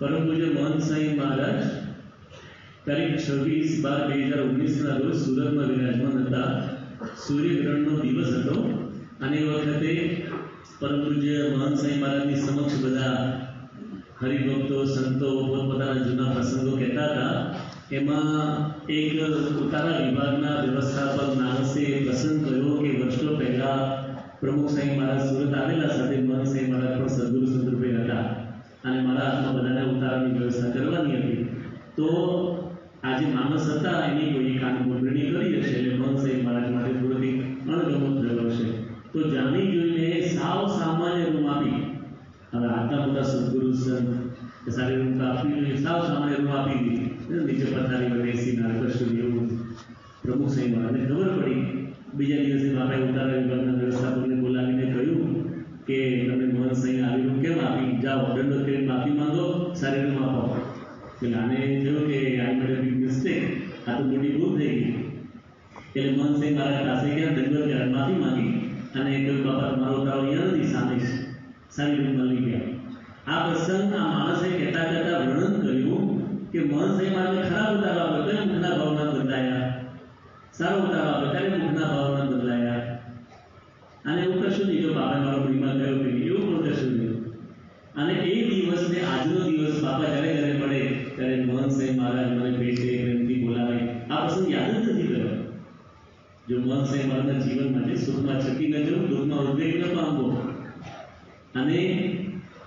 પરમ પૂજ્ય મહંત મહારાજ, તારીખ છવ્વીસ બાર બે હજાર ઓગણીસના રોજ સુરતમાં વિરાજમાન હતા. સૂર્યગ્રહણનો દિવસ હતો અને એ વખતે પરમ પૂજ્ય મહંત મહારાજની સમક્ષ બધા હરિભક્તો, સંતો, પોતપોતાના જૂના પ્રસંગો કહેતા હતા. એમાં એક ઉતારા વિભાગના વ્યવસ્થાપક નાનસે પ્રસંગ કર્યો કે વર્ષો પહેલા પ્રમુખ સાંઈ મહારાજ સુરત આવેલા સાથે મહંત સાંઈ મહારાજ પણ સદગુરુ સંદર્ભે હતા. અને મારા હાથમાં બધાને ઉતારાની વ્યવસ્થા કરવાની હતી. તો આજે માણસ હતા, એની કોઈ મોકલણી કરી હશે એટલે મહંત સાંઈ મારા માટે થોડી અણગમત હશે તો જાણી જોઈને સાવ સામાન્ય રૂમ આપી. હવે આટલા બધા સદગુરુ, સંત સારી રૂમ તો આપી જોઈએ સાવ સામાન્ય રૂમ આપી દીધી. નીચે પથારી પર એસી ના કશું એવું પ્રમુખ સાહેબ મહારાજને ખબર પડી એટલે આને થયું કે આઈ મેડ બિગ મિસ્ટેક આ તો મોટી ભૂલ થઈ ગઈ એટલે મનસિંહ મારા પાસે ગયા દંડ ગયા માફી માંગી અને કહ્યું બાપા તમારો ઉતારો અહીંયા નથી સામે છે સારી રૂમ મળી ગયા આ પ્રસંગ આ માણસે કહેતા કહેતા વર્ણન કર્યું કે મનસિંહ મારે ખરાબ ઉતારો આપ્યો તો મુખના ભાવના બદલાયા સારો ઉતારો ત્યારે મુખના ભાવના બદલાયા અને એવું કશું નહીં જો બાપા મારો પ્રેમા ગયો કે એવું પણ કશું નહીં અને એ દિવસ ને આજનો દિવસ બાપા જ્યારે મહંત મહારાજના જીવન માટે સુખમાં છકી ન જવું દુઃખમાં ઉદ્વેગ ન પામવો. અને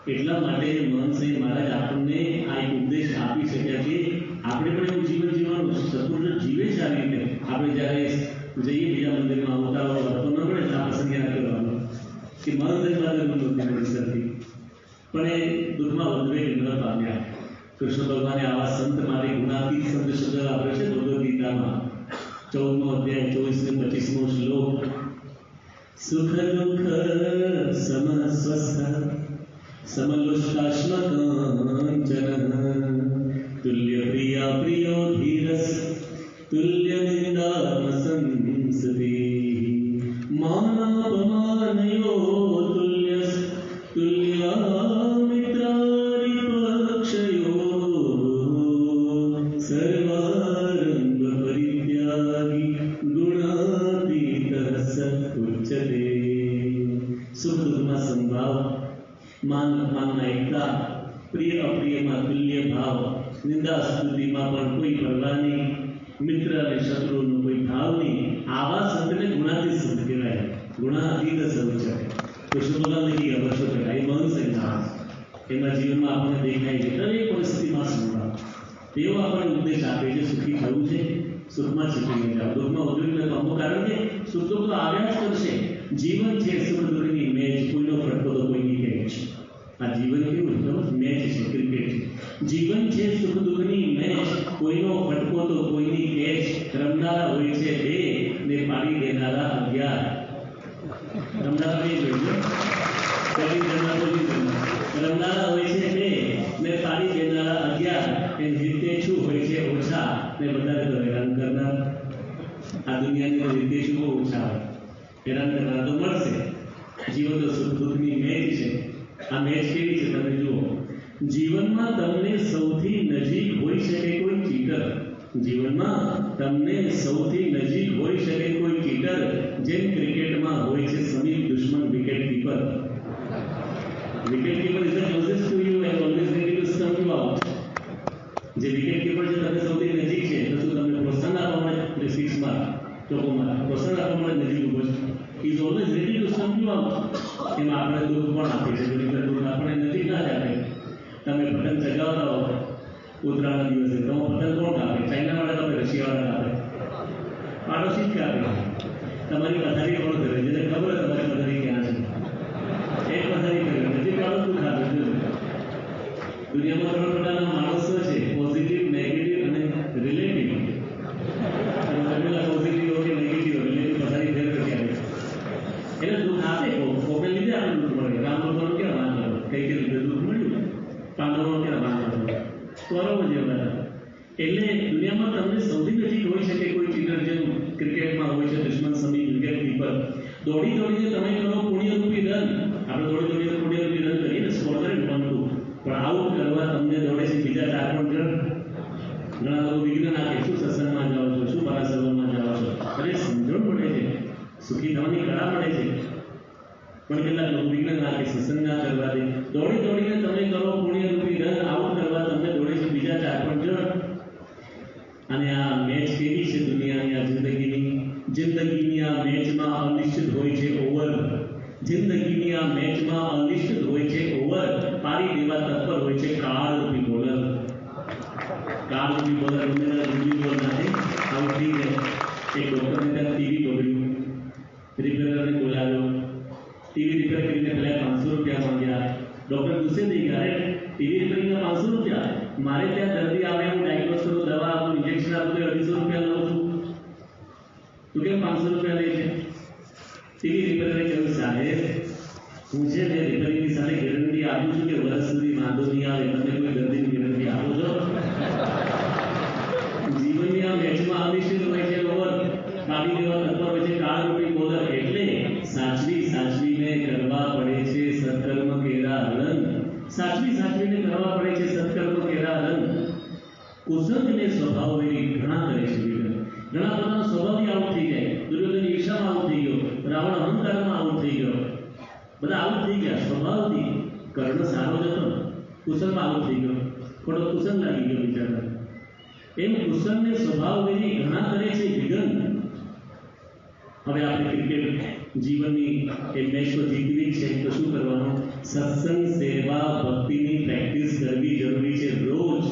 એટલા માટે મહનસિંહ મહારાજ આપણને આ એક ઉપદેશ આપી શક્યા છે. આપણે પણ એવું જીવન જીવવાનું સદગુરુ જીવે છે આવી રીતે. આપણે જ્યારે જઈએ બીજા મંદિરમાં ઉતારો હતો ન પડે આ પ્રસંગે યાદ કરવાનો. કે મહનસિંહ મહારાજનું મૂર્તિ પરિસરથી પણ એ દુઃખમાં ઉદ્વેગ ન પામ્યા. કૃષ્ણ ભગવાને આવા સંત માટે ગુણાતીત સંત શબ્દ આપ્યો છે ભગવદ્ ગીતામાં. ચૌદમો અધ્યાય ચોવીસ ને પચીસમો શ્લોક. સુખ દુઃખ સમસ્વસ્થ સમલોષ્ટાશ્મકં જનઃ પ્રિય, અપ્રિયમાં તુલ્ય ભાવ, નિંદા સ્તુતિમાં પણ કોઈ પરવા નહીં. મિત્ર અને શત્રુનો કોઈ ભાવ નહીં. આવા સંતને ગુણાતીત સંત કહેવાય. ગુણાતીત સંત છે. કૃષ્ણ ભગવાનની વર્ષો પહેલા એ મહન સંત એના જીવનમાં આપણને દેખાય છે દરેક પરિસ્થિતિમાં સંભાવ તેઓ આપણને ઉપદેશ આપે છે, સુખી થવું છે, સુખમાં છીપી જાવ દુઃખમાં વધુ પામો કારણ કે સુખ તો આવ્યા જ કરશે. જીવન છે, સુખ દુઃખની મેચ, કોઈની હેરાન કરનાર તો મળશે. જીવન તો સુખદુઃખની મેચ છે. આ મેચ કેવી છે તમે જુઓ. જીવનમાં તમને સૌથી નજીક હોઈ શકે કોઈ ચીટર. જીવનમાં તમને સૌથી નજીક હોઈ શકે કોઈ ચીટર જેમ ક્રિકેટમાં હોય છે સમીપ દુશ્મન wicket keeper wicket keeper is the closest to you and always ready to stump you out જે વિકેટ કીપર છે, તમને સૌથી નજીક છે તો શું તમને પ્રોત્સાહન આપવા માટે સિક્સ માર પ્રોત્સાહન આપવા માટે નજીક ઊભો છે is always ready to out એમાં આપણે દુઃખ પણ આપી છે ઘણી દુઃખ આપણે નજીક ના જ આપે તમે પતંગ ચગાવતા હો ઉત્તરાયણ દિવસે તો પતંગ કોણ કાપે ચાઇનાવાળા કાપે રશિયાવાળા કાપે પાડોશી જ કાપે તમારી પથારી કોણ કરે. જેને ખબર તમારી પથારી ક્યાં છે. એક પથારી કરે. નજીક વાળો શું કાપે દુનિયામાં ત્રણ પ્રકારના માણસો છે પોઝિટિવ નેગેટિવ અને રિલેટિવ પોઝિટિવ કે નેગેટિવ રિલેટિવ પથારી ફેર કરી આવે એટલે દુઃખ આપે કોકે લીધે આપણે દુઃખ મળે રામ ભગવાન કેવા માન કઈ કઈ રીતે દુઃખ મળ્યું પાંડવો કેવા માન કૌરવો જેવા એટલે દુનિયામાં તમને સૌથી નજીક હોઈ શકે કોઈ ચીટર જેમ ક્રિકેટમાં હોય છે દુશ્મન સમી વિકેટ કીપર દોડી દોડીને તમે કરો પુણ્યરૂપી રન આપણે દોડી દોડીને પુણ્યરૂપી રન કરીએ ને સ્કોર કરે વન ટુ પણ આઉટ કરવા તમને દોડે છે પણ કેટલાક લોકપ્રિય નાખે સત્સંગ કરવા દોડી દોડીને તમે કરો, પુણ્ય રૂપી રન આઉટ કરવા તમને દોડે છે, બીજા ચાર પાંચ જણ અને આ મેચ કેવી છે દુનિયાની, આ જિંદગીની? જિંદગીની આ મેચમાં અનિશ્ચિત હોય છે, ઓવર. જિંદગીની આ મેચમાં અનિશ્ચિત હોય છે, ઓવર. પારી દેવા તત્પર હોય છે કાળ રૂપી બોલર. કાળ રૂપી બોલર. વર્ષ નહીં આવે તમને કોઈ દર્દીની વિનંતી આપો છો? જીવનની આ મેચમાં અનિશ્ચિત હોય છે ઓવર કાઢી દેવા તત્પર હોય કાળ રૂપી બોલર એટલે સાચવી, સાચવીને કરવા પડે છે સત્કર્મ કેરા હરણ સાચવી, સાચવીને કરવા પડે છે સત્કર્મ કેરા હરણ કુસંગને સ્વભાવ વેરી ઘણા કરે છે ઘણા પોતાના સ્વભાવથી આઉટ થઈ જાય. દુર્યોધન ઈર્ષામાં આઉટ થઈ ગયો. રાવણ અહંકારમાં આઉટ થઈ ગયો. બધા આઉટ થઈ ગયા. સ્વભાવથી કર્ણ સારો જ હતો. કુસંગમાં આવું થઈ ગયો થોડો કુસંગ લાગી ગયો બિચારા એમ કુસંગને સ્વભાવ વિધિ ઘણા કરે છે વિઘન હવે આપણે ક્રિકેટ જીવનની એ મેચ જીતવી છે તો શું કરવાનું સત્સંગ સેવા ભક્તિની પ્રેક્ટિસ કરવી જરૂરી છે રોજ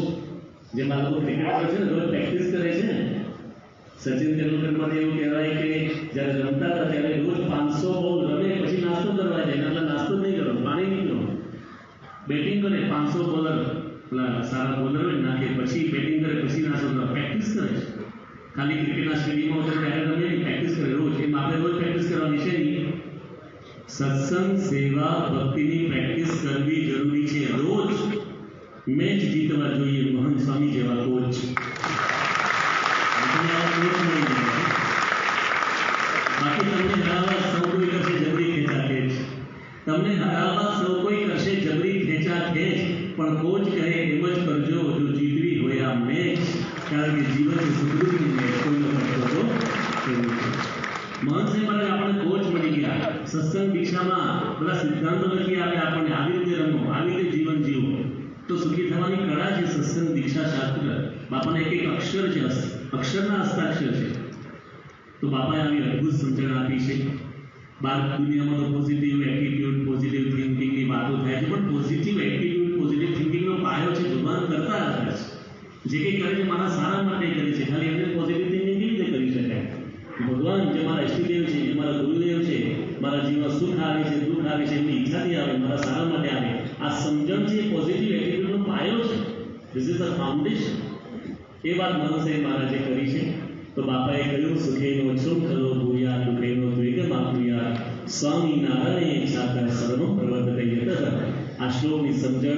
જેમાં લોકો કરે છે ને રોજ પ્રેક્ટિસ કરે છે ને સચિન તેંડુલકર માટે એવું કહેવાય કે જ્યારે રમતા હતા ત્યારે રોજ પાંચસો બોલ રમે પછી નાસ્તો કરવા જાય નાસ્તો નહીં કરો પાણી નહીં પીવો બેટિંગ કરે પાંચસો બોલર સારા બોલર હોય નાખે પછી બેટિંગ કરે પછી ના કરે પ્રેક્ટિસ કરે છે ખાલી ક્રિકેટના સ્ટેડિયમમાં હોય ત્યારે તમે પ્રેક્ટિસ કરે રોજ એમ આપણે રોજ પ્રેક્ટિસ કરવાની છે નહીં સત્સંગ સેવા ભક્તિની પ્રેક્ટિસ કરવી જરૂરી છે રોજ મેચ જીતવા જોઈએ મહંત સ્વામી જેવા કોચ આપણને આવા કોચ મળી જાય બાકી તમને હરાવવા સૌ કોઈ કરશે જબરી ખેંચા ખેંચ તમને હરાવવા સૌ કોઈ કરશે જબરી ખેંચા ખેંચ પણ કોચ કહે એમ જ કરજો જો જીતવી હોય આ મેચ કારણ કે જીવન એ સુખદુઃખની મેચ કોઈનો કરતો તો એવું છે મહંત સાહેબ આપણને કોચ મળી ગયા સત્સંગ દીક્ષામાં બધા સિદ્ધાંતો નથી આપ્યા આપણને આવી રીતે રમો આવી રીતે જીવન જીવો તો સુખી થવાની કળા છે સત્સંગ દીક્ષા શાસ્ત્ર બાપાના એક એક અક્ષર છે અક્ષરના હસ્તાક્ષર છે તો બાપાએ આવી અદ્ભુત સમજણ આપી છે. બાર દુનિયામાં તો પોઝિટિવ એટીટ્યુડ પોઝિટિવ થિંકિંગની વાતો થાય છે, પણ પોઝિટિવ એટીટ્યુડ પોઝિટિવ થિંકિંગનો પાયો છે ભગવાન કરતા હતા જે કંઈ કરે છે, મારા સારા માટે કરે છે. ખાલી એમને પોઝિટિવ થિંકિંગ કેવી રીતે કરી શકાય? ભગવાન જે મારા ઇષ્ટદેવ છે, જે મારા ગુરુદેવ છે, મારા જીવનમાં સુખ આવે છે, દુઃખ આવે છે, એમની ઈચ્છાથી આવે, મારા સારા માટે આવે. આ સમજણ છે પોઝિટિવ એટીટ્યુડનો પાયો છે. ધીસ ઇઝ અ ફાઉન્ડેશન એ વાત મનસે મહારાજે કરી છે, તો બાપાએ કહ્યું, સુખેનો સુખ ખરો ભૂયા દુઃખેનો દ્વિગમ આપુયા સ્વામી નારાયણે ઈચ્છાતા સર્વ પ્રવર્તતે યતઃ આ શ્લોકની સમજણ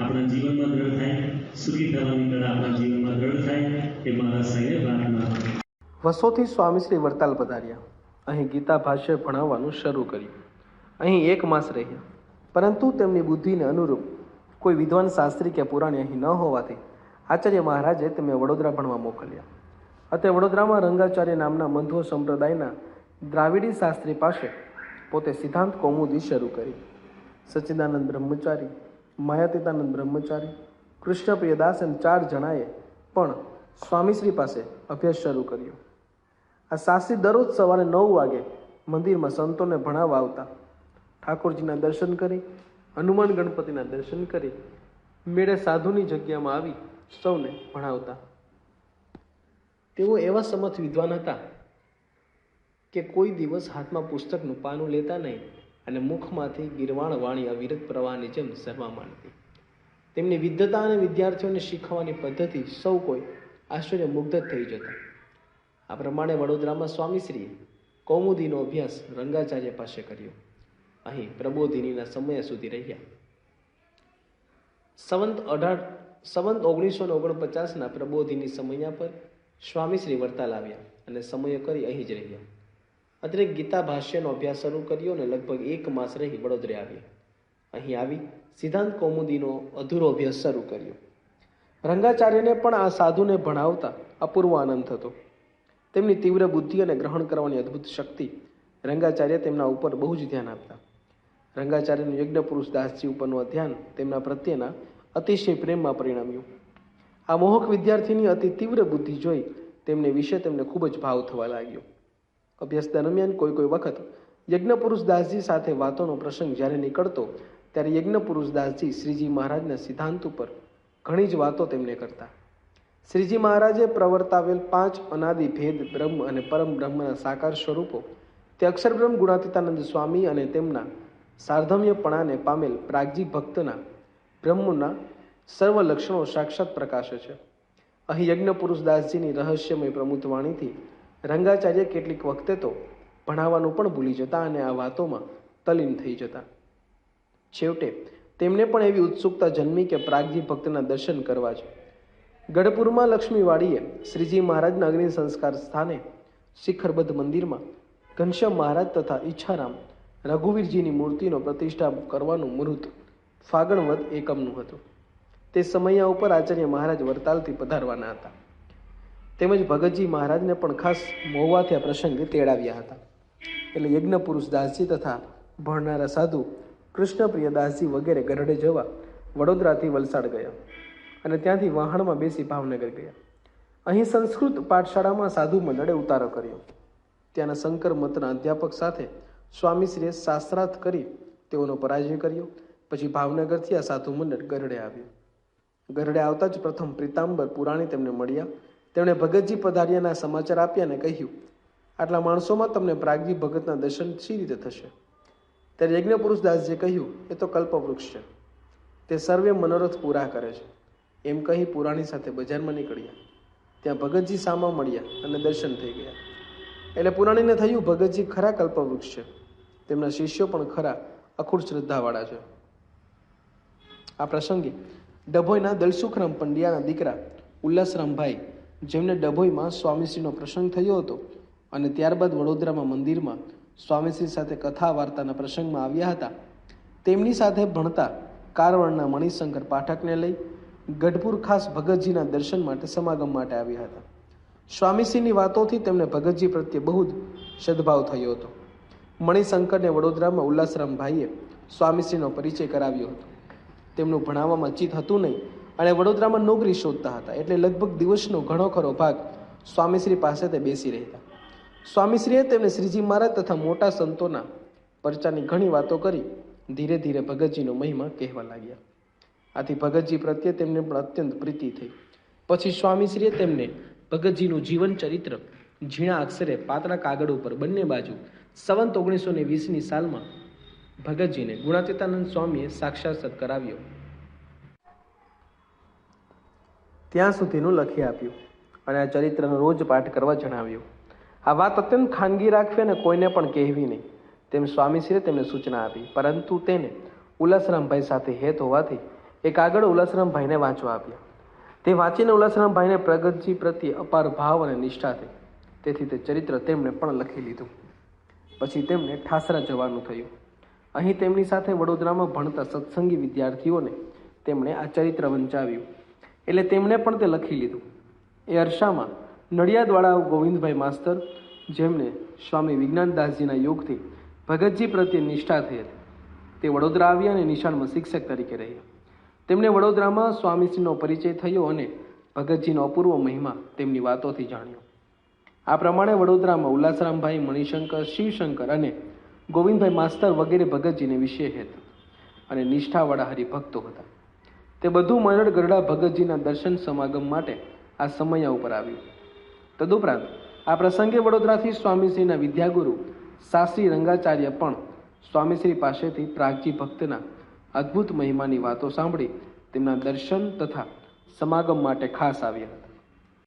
આપણા જીવનમાં દ્રઢ થાય, સુખી થવાની કળા આપણા જીવનમાં દ્રઢ થાય, એ મારા સાંઈને પ્રાર્થના વસોથી સ્વામી શ્રી વરતાલ પધાર્યા. અહીં ગીતા ભાષ્ય ભણાવવાનું શરૂ કર્યું. અહીં એક માસ રહ્યા. પરંતુ તેમની બુદ્ધિને અનુરૂપ કોઈ વિદ્વાન શાસ્ત્રી કે પુરાણી અહીં ન હોવાથી આચાર્ય મહારાજે તેમને વડોદરા ભણવા મોકલ્યા. અતે વડોદરામાં રંગાચાર્ય નામના મંધ્વો સંપ્રદાયના દ્રાવિડી શાસ્ત્રી પાસે પોતે સિદ્ધાંત કૌમુદી શરૂ કરી. સચ્ચિદાનંદ બ્રહ્મચારી, માયાતીતાનંદ બ્રહ્મચારી કૃષ્ણપ્રિયદાસ એમ ચાર જણાએ પણ સ્વામીશ્રી પાસે અભ્યાસ શરૂ કર્યો. આ શાસ્ત્રી દરરોજ સવારે નવ વાગે મંદિરમાં સંતોને ભણાવવા આવતા. ઠાકોરજીના દર્શન કરી, હનુમાન ગણપતિના દર્શન કરી, મેળે સાધુની જગ્યામાં આવી સૌને ભણાવતા. તેઓ એવા સમર્થ વિદ્વાન હતા કે કોઈ દિવસ હાથમાં પુસ્તકનું પાનું લેતા નહીં અને મુખમાંથી ગિરવાણ વાણી અવિરત પ્રવાહની જેમ શરવા માંડતી. તેમની વિદ્વતા અને વિદ્યાર્થીઓને શીખવાની પદ્ધતિ સૌ કોઈ આશ્ચર્ય મુગ્ધ થઈ જતા. આ પ્રમાણે વડોદરામાં સ્વામીશ્રીએ કૌમુદીનો અભ્યાસ રંગાચાર્ય પાસે કર્યો. અહીં પ્રબોધિનીના સમય સુધી રહ્યા. સંવંત અઢાર સંવંત ઓગણીસો ને ઓગણપચાસના પ્રબોધિની સમયા પર સ્વામીશ્રી વર્તાલ આવ્યા અને સમય કરી અહીં જ રહ્યા. અત્રે ગીતા ભાષ્યનો અભ્યાસ શરૂ કર્યો અને લગભગ એક માસ રહી વડોદરે આવ્યા અહીં આવી સિદ્ધાંત કૌમુદીનો અધૂરો અભ્યાસ શરૂ કર્યો. રંગાચાર્યને પણ આ સાધુને ભણાવતા અપૂર્વ આનંદ થતો. તેમની તીવ્ર બુદ્ધિ અને ગ્રહણ કરવાની અદ્ભુત શક્તિ રંગાચાર્ય તેમના ઉપર બહુ જ ધ્યાન આપતા. રંગાચાર્યનું યજ્ઞ પુરુષ દાસજી ઉપરનું ધ્યાન તેમના પ્રત્યેના અતિશય પ્રેમમાં પરિણમ્યું. આ મોહક વિદ્યાર્થીની અતિ તીવ્ર બુદ્ધિ જોઈ તેમને વિશે તેમને ખૂબ જ ભાવ થવા લાગ્યો. અભ્યાસ દરમિયાન કોઈ કોઈ વખત યજ્ઞપુરુષ દાસજી સાથે વાતોનો પ્રસંગ જ્યારે નીકળતો, ત્યારે યજ્ઞપુરુષ દાસજી શ્રીજી મહારાજના સિદ્ધાંત ઉપર ઘણી જ વાતો તેમને કરતા. શ્રીજી મહારાજે પ્રવર્તાવેલ પાંચ અનાદિ ભેદ બ્રહ્મ અને પરમ બ્રહ્મના સાકાર સ્વરૂપો, તે અક્ષરબ્રહ્મ ગુણાતીતાનંદ સ્વામી અને તેમના સાર્ધમ્યપણાને પામેલ પ્રાગજી ભક્તના બ્રહ્મના સર્વ લક્ષણો સાક્ષાત પ્રકાશે છે. અહીં યજ્ઞ પુરુષ દાસજીની રહસ્યમય પ્રમુખવાણીથી રંગાચાર્ય કેટલીક વખતે તો ભણાવવાનું પણ ભૂલી જતા અને આ વાતોમાં તલીન થઈ જતા. છેવટે તેમને પણ એવી ઉત્સુકતા જન્મી કે પ્રાગજી ભક્તના દર્શન કરવા છે. ગઢપુરમાં લક્ષ્મીવાડીએ શ્રીજી મહારાજના અગ્નિ સંસ્કાર સ્થાને શિખરબદ્ધ મંદિરમાં ઘનશ્યામ મહારાજ તથા ઈચ્છારામ રઘુવીરજીની મૂર્તિનો પ્રતિષ્ઠા કરવાનું મુહૂર્ત ફાગણવદ એકમનું હતું. તે સમયા ઉપર આચાર્ય મહારાજ વરતાલથી પધારવાના હતા. તેમજ ભગતજી મહારાજને પણ ખાસ મહુવાથી આ પ્રસંગે તેડાવ્યા હતા. એટલે યજ્ઞ પુરુષ દાસજી તથા ભણનારા સાધુ કૃષ્ણપ્રિય દાસજી વગેરે ગરડે જવા વડોદરાથી વલસાડ ગયા અને ત્યાંથી વાહણમાં બેસી ભાવનગર ગયા. અહીં સંસ્કૃત પાઠશાળામાં સાધુ મંડળે ઉતારો કર્યો. ત્યાંના શંકર મતના અધ્યાપક સાથે સ્વામીશ્રીએ શાસ્ત્રાર્થ કરી તેઓનો પરાજય કર્યો. પછી ભાવનગરથી આ સાધુ મંડળ ગરડે આવ્યું. ગરડે આવતા જ પ્રથમ પ્રીતાંબર પુરાણી તેમને મળ્યા. તેમણે ભગતજી પધાર્યાના સમાચાર આપ્યા અને કહ્યું, આટલા માણસોમાં તમને પ્રાગજી ભગતના દર્શન શી રીતે થશે? ત્યારે યજ્ઞ પુરુષ દાસજીએ કહ્યું, એ તો કલ્પવૃક્ષ છે. તે સર્વે મનોરથ પૂરા કરે છે. એમ કહી પુરાણી સાથે બજારમાં નીકળ્યા. ત્યાં ભગતજી સામા મળ્યા અને દર્શન થઈ ગયા. એટલે પુરાણીને થયું, ભગતજી ખરા કલ્પવૃક્ષ છે. તેમના શિષ્યો પણ ખરા અખૂટ શ્રદ્ધાવાળા છે. આ પ્રસંગે ડભોઈના દલસુખરામ પંડ્યાના દીકરા ઉલ્લાસરામભાઈ, જેમને ડભોઈમાં સ્વામીશ્રીનો પ્રસંગ થયો હતો અને ત્યારબાદ વડોદરામાં મંદિરમાં સ્વામીશ્રી સાથે કથા વાર્તાના પ્રસંગમાં આવ્યા હતા, તેમની સાથે ભણતા કારવણના મણિશંકર પાઠકને લઈ ગઢપુર ખાસ ભગતજીના દર્શન માટે સમાગમ માટે આવ્યા હતા. સ્વામીશ્રીની વાતોથી તેમને ભગતજી પ્રત્યે બહુ જ સદભાવ થયો હતો. મણિશંકરને વડોદરામાં ઉલ્લાસરામભાઈએ સ્વામીશ્રીનો પરિચય કરાવ્યો હતો. તેમનું ભણાવવામાં ચિત્ત હતું નહીં. અને વડોદરામાં નોકરી શોધતા હતા. એટલે લગભગ દિવસનો ઘણો ખરો ભાગ સ્વામીશ્રી પાસે તે બેસી રહેતા. સ્વામીશ્રીએ તેમને શ્રીજી મહારાજ તથા મોટા સંતોના પરચાની ઘણી વાતો કરી. ધીરે ધીરે ભગતજીનો મહિમા કહેવા લાગ્યા. આથી ભગતજી પ્રત્યે તેમને પણ અત્યંત પ્રીતિ થઈ. પછી સ્વામીશ્રીએ તેમને ભગતજીનું જીવન ચરિત્ર ઝીણા અક્ષરે પાતળા કાગળ ઉપર બંને બાજુ સંવંત ઓગણીસો ને વીસની સાલમાં ભગતજીને ગુણાતીતાનંદ સ્વામીએ સાક્ષાત કરાવ્યો ત્યાં સુધીનું લખી આપ્યું અને આ ચરિત્રનો રોજ પાઠ કરવા જણાવ્યું. આ વાત અત્યંત ખાનગી રાખવી અને કોઈને પણ કહેવી નહીં. તેમ સ્વામીશ્રીએ તેમને સૂચના આપી. પરંતુ તેને ઉલ્લાસરામભાઈ સાથે હેત હોવાથી એ કાગળ ઉલ્લાસરામભાઈને વાંચવા આપ્યા. તે વાંચીને ઉલ્લાસરામભાઈને પ્રગતજી પ્રત્યે અપાર ભાવ અને નિષ્ઠા થઈ. તેથી તે ચરિત્ર તેમણે પણ લખી લીધું. પછી તેમને ઠાસરા જવાનું થયું. અહીં તેમની સાથે વડોદરામાં ભણતા સત્સંગી વિદ્યાર્થીઓને તેમણે આ ચરિત્ર વંચાવ્યું. એટલે તેમણે પણ તે લખી લીધું. એ અરસામાં નડિયાદવાળા ગોવિંદભાઈ માસ્તર, જેમને સ્વામી વિજ્ઞાનદાસજીના યોગથી ભગતજી પ્રત્યે નિષ્ઠા થઈ હતી, તે વડોદરા આવ્યા અને નિશાળમાં શિક્ષક તરીકે રહ્યા. તેમને વડોદરામાં સ્વામીશ્રીનો પરિચય થયો અને ભગતજીનો અપૂર્વ મહિમા તેમની વાતોથી જાણ્યો. આ પ્રમાણે વડોદરામાં ઉલ્લાસરામભાઈ મણિશંકર, શિવશંકર અને ગોવિંદભાઈ માસ્તર વગેરે ભગતજીને વિશેષ હતા અને નિષ્ઠાવાળા હરિભક્તો હતા. તે બધું મંડળ ગરડા ભગતજીના દર્શન સમાગમ માટે આ સમયા ઉપર આવ્યું. તદુપરાંત આ પ્રસંગે વડોદરાથી સ્વામીશ્રીના વિદ્યાગુરુ શાસ્ત્રી રંગાચાર્ય પણ સ્વામીશ્રી પાસેથી પ્રાગજી ભક્તના અદ્ભુત મહિમાની વાતો સાંભળી તેમના દર્શન તથા સમાગમ માટે ખાસ આવ્યા હતા.